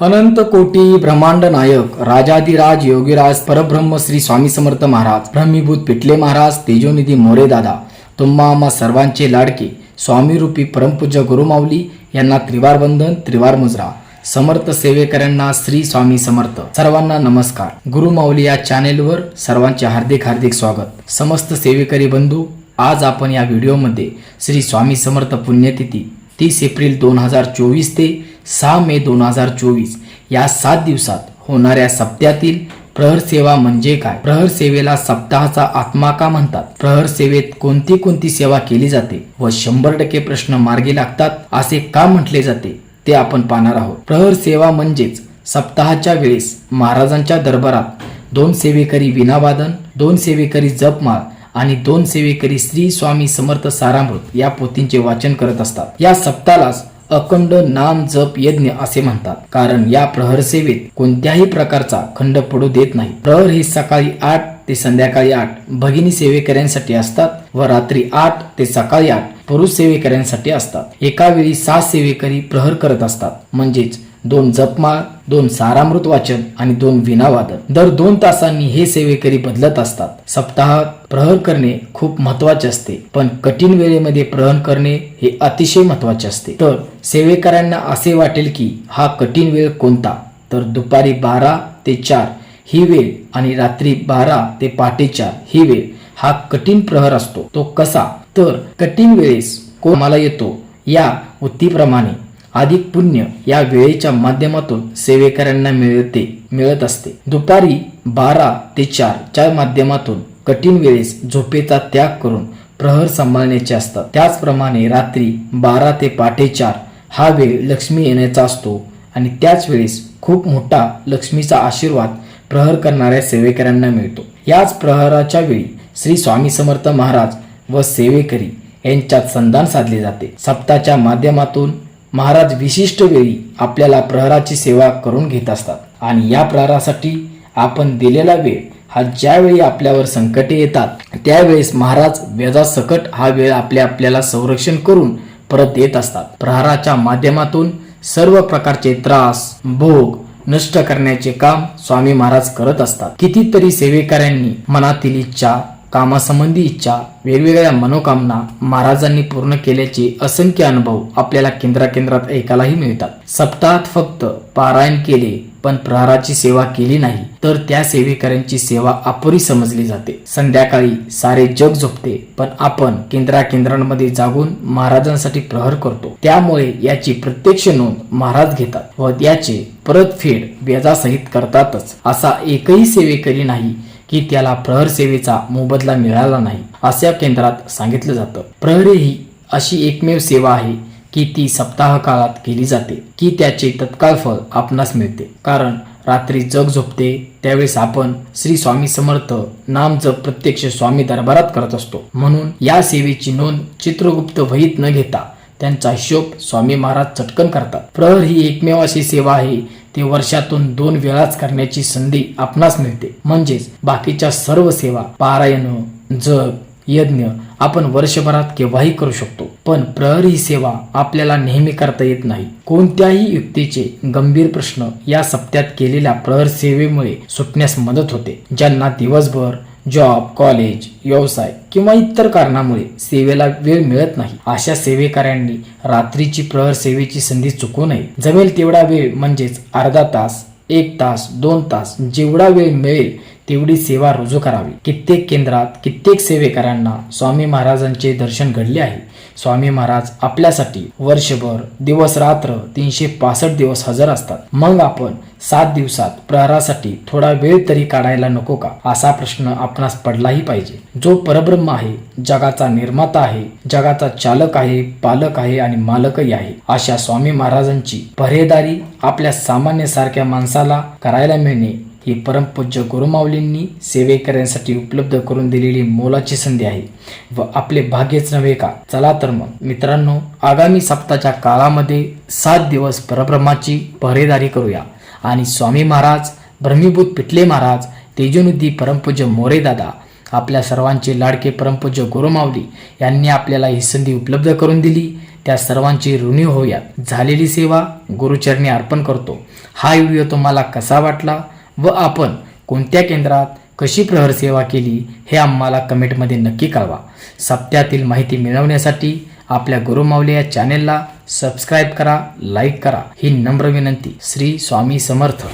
अनंत कोटी ब्रह्मांड नायक राजाधिराज योगीराज परब्रह्म श्री स्वामी समर्थ महाराज ब्रह्मीभूत पिटले महाराज तेजोनिधी मोरे दादा तुम्हा आम्हा सर्वांचे लाडके स्वामीरूपी परमपूज्य गुरुमाऊली यांना त्रिवार वंदन त्रिवार मुजरा. समर्थ सेवेकऱ्यांना श्री स्वामी समर्थ. सर्वांना नमस्कार. गुरुमाऊली या चॅनेलवर सर्वांचे हार्दिक हार्दिक स्वागत. समस्त सेवेकरी बंधू आज आपण या व्हिडिओमध्ये श्री स्वामी समर्थ पुण्यतिथी तीस एप्रिल दोन हजार चोवीस ते सहा मे दोन हजार चोवीस. या सात दिवसात होणाऱ्या सप्त्यातील प्रहर सेवा म्हणजे काय? प्रहर सेवेला सप्ताहाचा आत्मा का म्हणतात? प्रहर सेवेत कोणती कोणती सेवा केली जाते व शंभर टक्के प्रश्न मार्गी लागतात असे का म्हटले जाते ते आपण पाहणार आहोत. प्रहर सेवा म्हणजेच सप्ताहाच्या वेळेस महाराजांच्या दरबारात दोन सेवेकरी विनावादन दोन सेवेकरी जपमाळ आणि दोन सेवेकरी श्री स्वामी समर्थ सारामृत या पोथींचे वाचन करत असतात. या सप्ताहालाच अखंड नाम जप यज्ञ असे म्हणतात. कारण या प्रहर सेवेत कोणत्याही प्रकारचा खंड पडू देत नाही. प्रहर हे सकाळी आठ ते संध्याकाळी आठ भगिनी सेवेकऱ्यांसाठी असतात व रात्री आठ ते सकाळी आठ पुरुष सेवेकऱ्यांसाठी असतात. एका वेळी सहा सेवेकरी प्रहर करत असतात. म्हणजेच दोन जपमाळ दोन सारामृत वाचन आणि दोन विनावादन. दर दोन तासांनी हे सेवेकरी बदलत असतात. सप्ताहात प्रहर करणे खूप महत्त्वाचे असते पण कठीण वेळेमध्ये प्रहर करणे हे अतिशय महत्त्वाचे असते. तर सेवेकऱ्यांना असे वाटेल की हा कठीण वेळ कोणता? तर दुपारी बारा ते चार ही वेळ आणि रात्री बारा ते पहाटे चार ही वेळ हा कठीण प्रहर असतो. तो कसा? तर कठीण वेळेस कोणाला येतो? या उत्तीप्रमाणे अधिक पुण्य या वेळेच्या माध्यमातून सेवेकऱ्यांना मिळते मिळत असते. दुपारी बारा ते चार च्या माध्यमातून कठीण वेळेस झोपेचा त्याग करून प्रहर सांभाळण्याचे असतात. त्याचप्रमाणे रात्री बारा ते पाठे चार हा वेळ लक्ष्मी येण्याचा असतो आणि त्याच वेळेस खूप मोठा लक्ष्मीचा आशीर्वाद प्रहर करणाऱ्या सेवेकऱ्यांना मिळतो. याच प्रहराच्या वेळी श्री स्वामी समर्थ महाराज व सेवेकरी यांच्यात संधान साधले जाते. सप्ताच्या माध्यमातून महाराज विशिष्ट वेळी आपल्याला प्रहराची सेवा करून घेत असतात. आणि या प्रहारासाठी आपण दिलेला वेळ हा ज्यावेळी आपल्यावर संकटे येतात त्यावेळेस महाराज व्याजासकट हा वेळ आपल्या आपल्याला संरक्षण करून परत येत असतात. प्रहाराच्या माध्यमातून सर्व प्रकारचे त्रास भोग नष्ट करण्याचे काम स्वामी महाराज करत असतात. कितीतरी सेवेकऱ्यांनी मनातील इच्छा कामासंबंधी इच्छा वेगवेगळ्या मनोकामना महाराजांनी पूर्ण केल्याचे असंख्य अनुभव आपल्याला केंद्राकेंद्रात ऐकायलाही मिळतात. सप्ताहात फक्त पारायण केले पण प्रहाराची सेवा केली नाही तर त्या सेवेकऱ्यांची सेवा अपुरी समजली जाते. संध्याकाळी सारे जग झोपते पण आपण केंद्राकेंद्रांमध्ये जागून महाराजांसाठी प्रहर करतो. त्यामुळे याची प्रत्यक्ष नोंद महाराज घेतात व याचे परतफेड व्याजासहित करतातच असा एकही सेवेकरी नाही की त्याला प्रहर सेवेचा मोबदला मिळाला नाही अशा केंद्रात सांगितलं जातं. प्रहरी ही अशी एकमेव सेवा आहे की ती सप्ताह काळात केली जाते की त्याचे तत्काळ फळ आपणास मिळते. कारण रात्री जग झोपते त्यावेळेस आपण श्री स्वामी समर्थ नाम जप प्रत्यक्ष स्वामी दरबारात करत असतो. म्हणून या सेवेची नोंद चित्रगुप्त वहीत न घेता त्यांचा हिशोब स्वामी महाराज चटकन करतात. प्रहर ही एकमेव अशी सेवा आहे ती वर्षातून दोन वेळाच करण्याची संधी आपणास मिळते. म्हणजेच बाकीच्या सर्व सेवा पारायण जग यज्ञ आपण वर्षभरात केव्हाही करू शकतो. पण प्रहर ही सेवा आपल्याला नेहमी करता येत नाही. कोणत्याही युक्तीचे गंभीर प्रश्न या सप्त्यात केलेल्या प्रहर सेवेमुळे सुटण्यास मदत होते ज्यांना दिवसभर जॉब कॉलेज व्यवसाय किंवा इतर कारणामुळे सेवेला वेळ मिळत नाही. अशा सेवेकऱ्यांनी रात्रीची प्रहर सेवेची संधी चुकू नये. जमेल तेवढा वेळ म्हणजेच अर्धा तास एक तास दोन तास जेवढा वेळ मिळेल तेवढी सेवा रुजू करावी. कित्येक केंद्रात कित्येक सेवेकरांना स्वामी महाराजांचे दर्शन घडले आहे. स्वामी महाराज आपल्यासाठी वर्षभर दिवस रात्र तीनशे पासष्ट दिवस हजर असतात. मग आपण सात दिवसात प्रहारासाठी थोडा वेळ तरी काढायला नको का? असा प्रश्न आपणास पडलाही पाहिजे. जो परब्रह्म आहे जगाचा निर्माता आहे जगाचा चालक आहे पालक आहे आणि मालकही आहे अशा स्वामी महाराजांची परहेदारी आपल्या सामान्य सारख्या माणसाला करायला मिळणे ही परमपूज्य गुरुमाऊलींनी सेवेकऱ्यांसाठी उपलब्ध करून दिलेली मोलाची संधी आहे. व आपले भाग्यच नव्हे का? चला तर मग. मित्रांनो आगामी सप्ताहाच्या काळामध्ये सात दिवस परब्रह्माची पहरेदारी करूया. आणि स्वामी महाराज ब्रह्मीभूत पिटले महाराज तेजोनिधी परमपूज्य मोरे दादा आपल्या सर्वांचे लाडके परमपूज्य गुरुमावली यांनी आपल्याला ही संधी उपलब्ध करून दिली. त्या सर्वांची ऋणी होऊया झालेली सेवा गुरुचरणी अर्पण करतो. हा व्हिडिओ तुम्हाला कसा वाटला? व आपण कोणत्या केंद्रात कशी प्रहर सेवा केली हे आम्हाला कमेंटमध्ये नक्की कळवा. सप्त्यातील माहिती मिळवण्यासाठी आपल्या गुरुमावले या चॅनेलला सबस्क्राईब करा लाईक करा. ही नम्र विनंती. श्री स्वामी समर्थ.